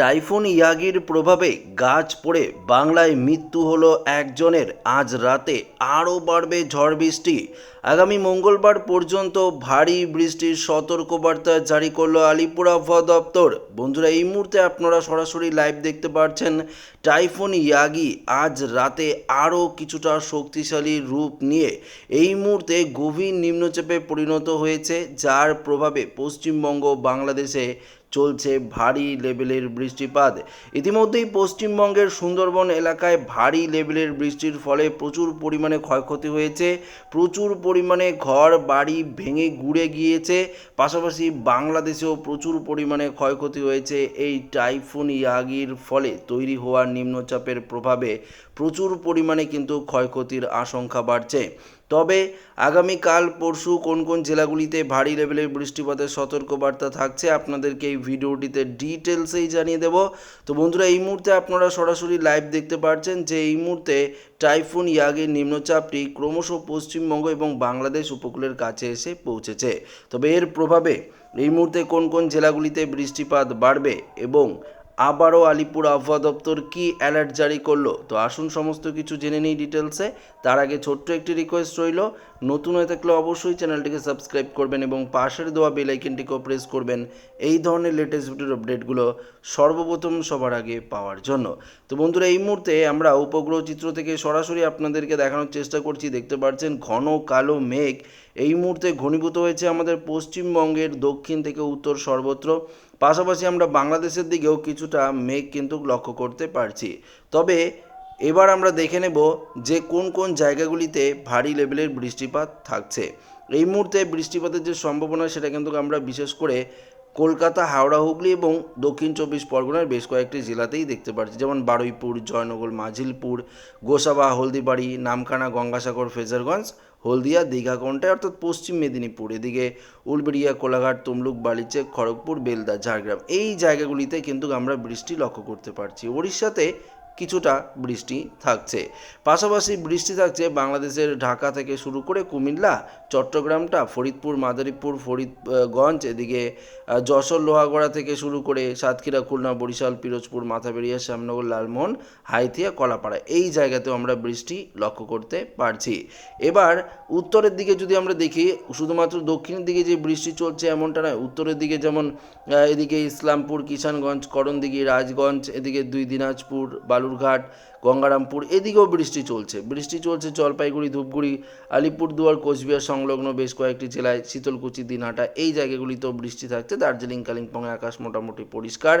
Typhoon ইয়াগির প্রভাবে গাছ পড়ে বাংলায় মৃত্যু হলো একজনের। আজ রাতে আরও বাড়বে ঝড় বৃষ্টি। আগামী মঙ্গলবার পর্যন্ত ভারী বৃষ্টির সতর্কবার্তা জারি করল আলিপুর আবহাওয়া দপ্তর। বন্ধুরা, এই মুহূর্তে আপনারা সরাসরি লাইভ দেখতে পাচ্ছেন টাইফুন ইয়াগি আজ রাতে আরও কিছুটা শক্তিশালী রূপ নিয়ে। এই মুহূর্তে গভীর নিম্নচাপে পরিণত হয়েছে, যার প্রভাবে পশ্চিমবঙ্গ, বাংলাদেশে চলছে ভারী লেভেলের বৃষ্টিপাত। ইতিমধ্যেই পশ্চিমবঙ্গের সুন্দরবন এলাকায় ভারী লেভেলের বৃষ্টির ফলে প্রচুর পরিমাণে ক্ষয়ক্ষতি হয়েছে। প্রচুর পরিমাণে ঘর, বাড়ি ভেঙে গুড়ে গিয়েছে। পাশাপাশি বাংলাদেশেও প্রচুর পরিমাণে ক্ষয়ক্ষতি হয়েছে। এই টাইফুন ইয়াগির ফলে তৈরি হওয়া নিম্নচাপের প্রভাবে প্রচুর পরিমাণে কিন্তু ক্ষয়ক্ষতির আশঙ্কা বাড়ছে। তবে আগামীকাল, পরশু কোন কোন জেলাগুলিতে ভারী লেভেলের বৃষ্টিপাতের সতর্কবার্তা থাকছে আপনাদেরকে এই ভিডিওটিতে ডিটেলসেই জানিয়ে দেব। তো বন্ধুরা, এই মুহূর্তে আপনারা সরাসরি লাইভ দেখতে পাচ্ছেন যে এই মুহূর্তে টাইফুন ইয়াগের নিম্নচাপটি ক্রমশ পশ্চিমবঙ্গ এবং বাংলাদেশ উপকূলের কাছে এসে পৌঁছেছে। তবে এর প্রভাবে এই মুহূর্তে কোন কোন জেলাগুলিতে বৃষ্টিপাত বাড়বে এবং আবারও আলিপুর আবহাওয়া দপ্তর কি অ্যালার্ট জারি করল? তো আসুন সমস্ত কিছু জেনে নিই ডিটেলসে তার আগে ছোট্ট একটি রিকোয়েস্ট রইল, নতুন হয়ে থাকলে অবশ্যই চ্যানেলটিকে সাবস্ক্রাইব করবেন এবং পাশের দেওয়া বেল আইকনটিকেও প্রেস করবেন এই ধরনের লেটেস্ট ভিডিওর আপডেটগুলো সর্বপ্রথম সবার আগে পাওয়ার জন্য। তো বন্ধুরা, এই মুহূর্তে আমরা উপগ্রহ চিত্র থেকে সরাসরি আপনাদেরকে দেখানোর চেষ্টা করছি। দেখতে পাচ্ছেন ঘন কালো মেঘ এই মুহূর্তে ঘনীভূত হয়েছে আমাদের পশ্চিমবঙ্গের দক্ষিণ থেকে উত্তর সর্বত্র। পাশাপাশি আমরা বাংলাদেশের দিকেও কিছুটা মেঘ কিন্তু লক্ষ্য করতে পারছি। তবে এবার আমরা দেখে নেব যে কোন কোন জায়গাগুলিতে ভারী লেভেলের বৃষ্টিপাত থাকছে। এই মুহূর্তে বৃষ্টিপাতের যে সম্ভাবনা সেটা কিন্তু আমরা বিশেষ করে কলকাতা, হাওড়া, হুগলি এবং দক্ষিণ চব্বিশ পরগনার বেশ কয়েকটি জেলাতেই দেখতে পাচ্ছি যেমন বারুইপুর, জয়নগর, মাঝিলপুর, গোসাবা, হলদিবাড়ি, নামখানা, গঙ্গাসাগর, ফেজারগঞ্জ হলদিয়া, দীঘা দীঘাকণ্ঠায় অর্থাৎ পশ্চিম মেদিনীপুর, এদিকে উলবেড়িয়া, কোলাঘাট, তমলুক, বালিচে, খড়গপুর, বেলদা, ঝাড়গ্রাম। এই জায়গাগুলিতে কিন্তু আমরা বৃষ্টি লক্ষ্য করতে পারছি। উড়িষ্যাতে কিছুটা বৃষ্টি থাকছে। পাশাপাশি বৃষ্টি থাকছে বাংলাদেশের ঢাকা থেকে শুরু করে কুমিল্লা, চট্টগ্রামটা, ফরিদপুর, মাদারীপুর, ফরিদগঞ্জ, এদিকে যশোর, লোহাগড়া থেকে শুরু করে সাতক্ষীরা, খুলনা, বরিশাল, পিরোজপুর মাথাবেড়িয়া শ্যামনগর, লালমোহন, হাইথিয়া, কলাপাড়া এই জায়গাতেও আমরা বৃষ্টি লক্ষ্য করতে পারছি। এবার উত্তরের দিকে যদি আমরা দেখি, শুধুমাত্র দক্ষিণের দিকে যে বৃষ্টি চলছে এমনটা নয়, উত্তরের দিকে যেমন এদিকে ইসলামপুর, কিষানগঞ্জ, করণদিঘি, রাজগঞ্জ, এদিকে দুই দিনাজপুর বালুরঘাট গঙ্গারামপুর, এদিকেও বৃষ্টি চলছে। বৃষ্টি চলছে জলপাইগুড়ি, ধূপগুড়ি, আলিপুরদুয়ার, কোচবিহার সংলগ্ন বেশ কয়েকটি জেলায় শীতলকুচি, দিনহাটা এই জায়গাগুলিতেও বৃষ্টি থাকছে। দার্জিলিং কালিম্পংয়ে আকাশ মোটামুটি পরিষ্কার।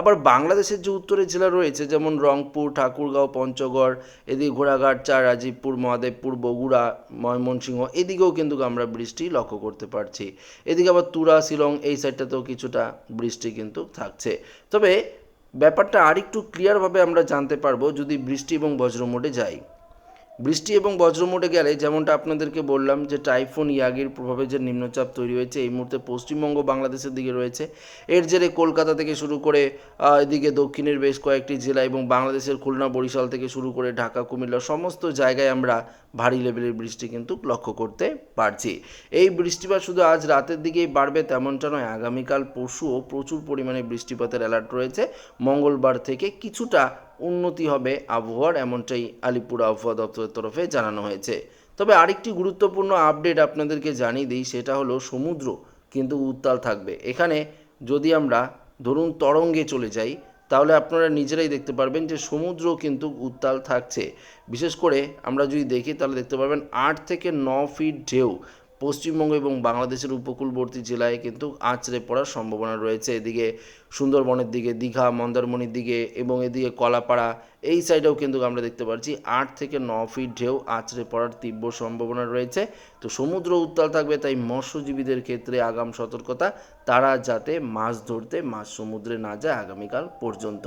আবার বাংলাদেশের যে উত্তরের জেলা রয়েছে, যেমন রংপুর, ঠাকুরগাঁও, পঞ্চগড়, এদিকে ঘোড়াঘাট চা রাজীবপুর মহাদেবপুর, বগুড়া, ময়মনসিংহ, এদিকেও কিন্তু আমরা বৃষ্টি লক্ষ্য করতে পারছি। এদিকে আবার তুরা, শিলং এই সাইডটাতেও কিছুটা বৃষ্টি কিন্তু থাকছে। তবে ব্যাপারটা আরেকটু ক্লিয়ারভাবে আমরা জানতে পারব যদি বৃষ্টি এবং বজ্র মোডে যাই। বৃষ্টি এবং বজ্র মোডে গেলে যেমনটা আপনাদেরকে বললাম যে টাইফুন, ইয়াগির প্রভাবে যে নিম্নচাপ তৈরি হয়েছে, এই মুহূর্তে পশ্চিমবঙ্গ বাংলাদেশের দিকে রয়েছে। এর জেরে কলকাতা থেকে শুরু করে এদিকে দক্ষিণের বেশ কয়েকটি জেলা এবং বাংলাদেশের খুলনা, বরিশাল থেকে শুরু করে ঢাকা, কুমিল্লা সমস্ত জায়গায় আমরা ভারী লেভেলের বৃষ্টি কিন্তু লক্ষ্য করতে পারছি। এই বৃষ্টিপাত শুধু আজ রাতের দিকেই বাড়বে তেমনটা নয়, আগামীকাল পরশুও প্রচুর পরিমাণে বৃষ্টিপাতের অ্যালার্ট রয়েছে। মঙ্গলবার থেকে কিছুটা উন্নতি হবে আবহাওয়ার, এমনটাই আলিপুর আবহাওয়া দপ্তরের তরফে জানানো হয়েছে। তবে আরেকটি গুরুত্বপূর্ণ আপডেট আপনাদেরকে জানিয়ে দিই, সেটা হলো সমুদ্র কিন্তু উত্তাল থাকবে। এখানে যদি আমরা ধরুন তরঙ্গে চলে যাই, তাহলে আপনারা নিজেরাই দেখতে পারবেন যে সমুদ্র কিন্তু উত্তাল থাকছে। বিশেষ করে আমরা যদি দেখি, তাহলে দেখতে পারবেন আট থেকে ন ফিট ঢেউ পশ্চিমবঙ্গ এবং বাংলাদেশের উপকূলবর্তী জেলায় কিন্তু আঁচড়ে পড়ার সম্ভাবনা রয়েছে। এদিকে সুন্দরবনের দিকে, দীঘা, মন্দারমণির দিকে এবং এদিকে কলাপাড়া, এই সাইডেও কিন্তু আমরা দেখতে পাচ্ছি আট থেকে ন ফিট ঢেউ আঁচড়ে পড়ার তীব্র সম্ভাবনা রয়েছে। তো সমুদ্র উত্তাল থাকবে, তাই মৎস্যজীবীদের ক্ষেত্রে আগাম সতর্কতা, তারা যাতে মাছ ধরতে, মাছ সমুদ্রে না যায় আগামীকাল পর্যন্ত।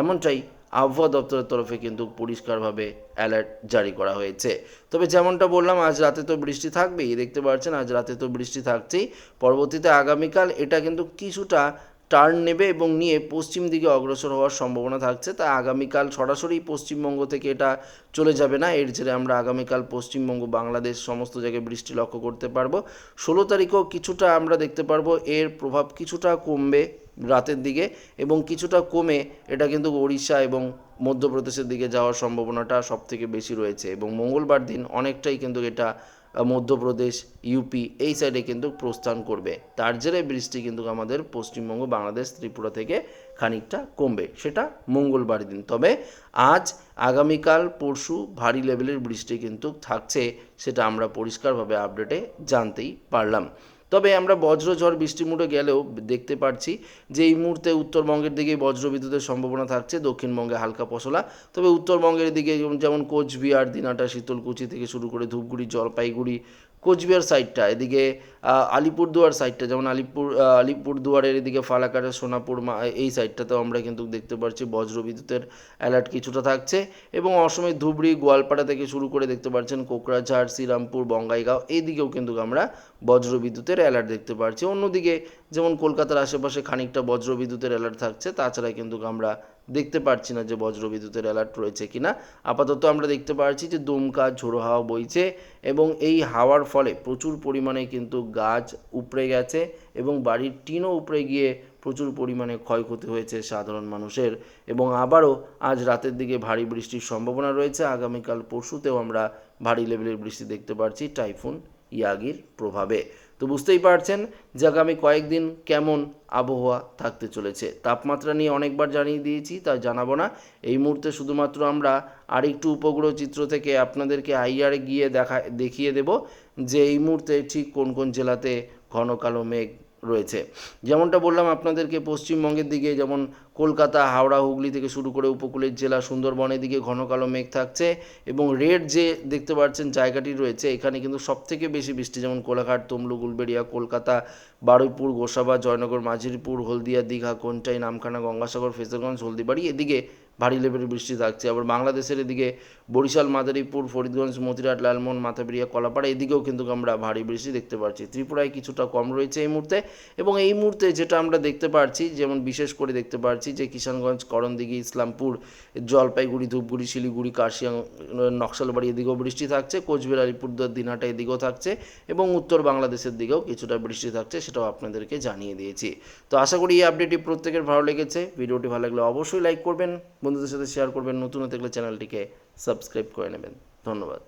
এমনটাই আবহাওয়া দপ্তরের তরফে কিন্তু পরিষ্কারভাবে অ্যালার্ট জারি করা হয়েছে। তবে যেমনটা বললাম, আজ রাতে তো বৃষ্টি থাকবেই, দেখতে পাচ্ছেন আজ রাতে তো বৃষ্টি থাকছেই। পরবর্তীতে আগামীকাল এটা কিন্তু কিছুটা টার্ন নেবে এবং নিয়ে পশ্চিম দিকে অগ্রসর হওয়ার সম্ভাবনা থাকছে। তা আগামীকাল সরাসরি পশ্চিমবঙ্গ থেকে এটা চলে যাবে না। এর জেরে আমরা আগামীকাল পশ্চিমবঙ্গ, বাংলাদেশ সমস্ত জায়গায় বৃষ্টি লক্ষ্য করতে পারব। ষোলো তারিখেও কিছুটা আমরা দেখতে পারব। এর প্রভাব কিছুটা কমবে। রাতের দিকে এবং কিছুটা কমে এটা কিন্তু ওড়িশা এবং মধ্যপ্রদেশের দিকে যাওয়ার সম্ভাবনাটা সব থেকে বেশি রয়েছে এবং মঙ্গলবার দিন অনেকটাই কিন্তু এটা মধ্যপ্রদেশ ইউপি এই সাইডে কিন্তু প্রস্থান করবে। তার জেরে বৃষ্টি কিন্তু আমাদের পশ্চিমবঙ্গ, বাংলাদেশ, ত্রিপুরা থেকে খানিকটা কমবে। সেটা মঙ্গলবার দিন। তবে আজ, আগামীকাল, পরশু ভারী লেভেলের বৃষ্টি কিন্তু থাকছে, সেটা আমরা পরিষ্কারভাবে আপডেটে জানতেই পারলাম। তবে আমরা বজ্রঝড় বৃষ্টিমুড়ে গেলেও দেখতে পাচ্ছি যে এই মুহূর্তে উত্তরবঙ্গের দিকে বজ্রবিদ্যুতের সম্ভাবনা থাকছে, দক্ষিণবঙ্গে হালকা পশলা। তবে উত্তরবঙ্গের দিকে যেমন- যেমন কোচবিহার, দিনাটা, শীতলকুচি থেকে শুরু করে ধূপগুড়ি, জলপাইগুড়ি কোচবিহার সাইডটা এদিকে আলিপুরদুয়ার সাইডটা যেমন আলিপুর আলিপুরদুয়ারের এদিকে ফালাকাটা, সোনাপুর, মা- এই সাইডটাতেও আমরা কিন্তু দেখতে পাচ্ছি বজ্রবিদ্যুতের অ্যালার্ট কিছুটা থাকছে এবং অসমের ধুবড়ি, গোয়ালপাড়া থেকে শুরু করে দেখতে পাচ্ছেন কোকরাঝাড়, শ্রীরামপুর, বঙ্গাইগাঁও এই দিকেও কিন্তু আমরা বজ্রবিদ্যুতের অ্যালার্ট দেখতে পাচ্ছি অন্যদিকে যেমন কলকাতার আশেপাশে খানিকটা বজ্রবিদ্যুতের অ্যালার্ট থাকছে, তাছাড়া কিন্তু আমরা দেখতে পাচ্ছি না যে বজ্রবিদ্যুতের অ্যালার্ট রয়েছে কিনা। আপাতত আমরা দেখতে পাচ্ছি যে দমকা, ঝোড়ো হাওয়া বইছে এবং এই হাওয়ার ফলে প্রচুর পরিমাণে কিন্তু গাছ উপড়ে গেছে এবং বাড়ির টিনও উপড়ে গিয়ে প্রচুর পরিমাণে ক্ষয়ক্ষতি হয়েছে সাধারণ মানুষের। এবং আবারও আজ রাতের দিকে ভারী বৃষ্টির সম্ভাবনা রয়েছে। আগামীকাল পরশুতেও আমরা ভারী লেভেলের বৃষ্টি দেখতে পাচ্ছি টাইফুন, ইয়াগির প্রভাবে। তো বুঝতেই পারছেন যে আগামী কয়েকদিন কেমন আবহাওয়া থাকতে চলেছে। তাপমাত্রা নিয়ে অনেকবার জানিয়ে দিয়েছি, তা জানাব না। এই মুহূর্তে শুধুমাত্র আমরা আরেকটু উপগ্রহ চিত্র থেকে আপনাদেরকে আইআরে গিয়ে দেখা, দেখিয়ে দেব যে এই মুহূর্তে ঠিক কোন কোন জেলাতে ঘন কালো মেঘ রয়েছে। যেমনটা বললাম আপনাদেরকে পশ্চিমবঙ্গের দিকে, যেমন কলকাতা, হাওড়া, হুগলি থেকে শুরু করে উপকূলের জেলা, সুন্দরবনের দিকে ঘন কালো মেঘ থাকছে এবং রেড যে দেখতে পাচ্ছেন জায়গাটি রয়েছে, এখানে কিন্তু সবথেকে বেশি বৃষ্টি, যেমন কোলাঘাট, তমলুক, উলবেড়িয়া, কলকাতা, বারুইপুর, গোসাবা, জয়নগর, মাঝিরপুর, হলদিয়া, দীঘা, কোনটাই, নামখানা, গঙ্গাসাগর ফেজারগঞ্জ হলদিবাড়ি, এদিকে ভারী লেভেলের বৃষ্টি থাকছে। আবার বাংলাদেশের এদিকে বরিশাল, মাদারীপুর, ফরিদগঞ্জ, মতিরাট, লালমোহন মাথাপিরিয়া কলাপাড়া এদিকেও কিন্তু আমরা ভারী বৃষ্টি দেখতে পাচ্ছি। ত্রিপুরায় কিছুটা কম রয়েছে এই মুহূর্তে এবং এই মুহূর্তে যেটা আমরা দেখতে পাচ্ছি, যেমন বিশেষ করে দেখতে পাচ্ছি যে কিষানগঞ্জ, করণদিঘি, ইসলামপুর, জলপাইগুড়ি, ধূপগুড়ি, শিলিগুড়ি, কার্শিয়াং, নকশালবাড়ি এদিকেও বৃষ্টি থাকছে। কোচবিহার আলিপুরদুয়ার দিনহাটা এদিকেও থাকছে এবং উত্তর বাংলাদেশের দিকেও কিছুটা বৃষ্টি থাকছে সেটাও আপনাদেরকে জানিয়ে দিয়েছি। তো আশা করি এই আপডেটটি প্রত্যেকের ভালো লেগেছে। ভিডিওটি ভালো লাগলে অবশ্যই লাইক করবেন। বন্ধুদের সাথে শেয়ার করবেন। নতুন হতে গেলে চ্যানেলটিকে সাবস্ক্রাইব করে নেবেন। ধন্যবাদ।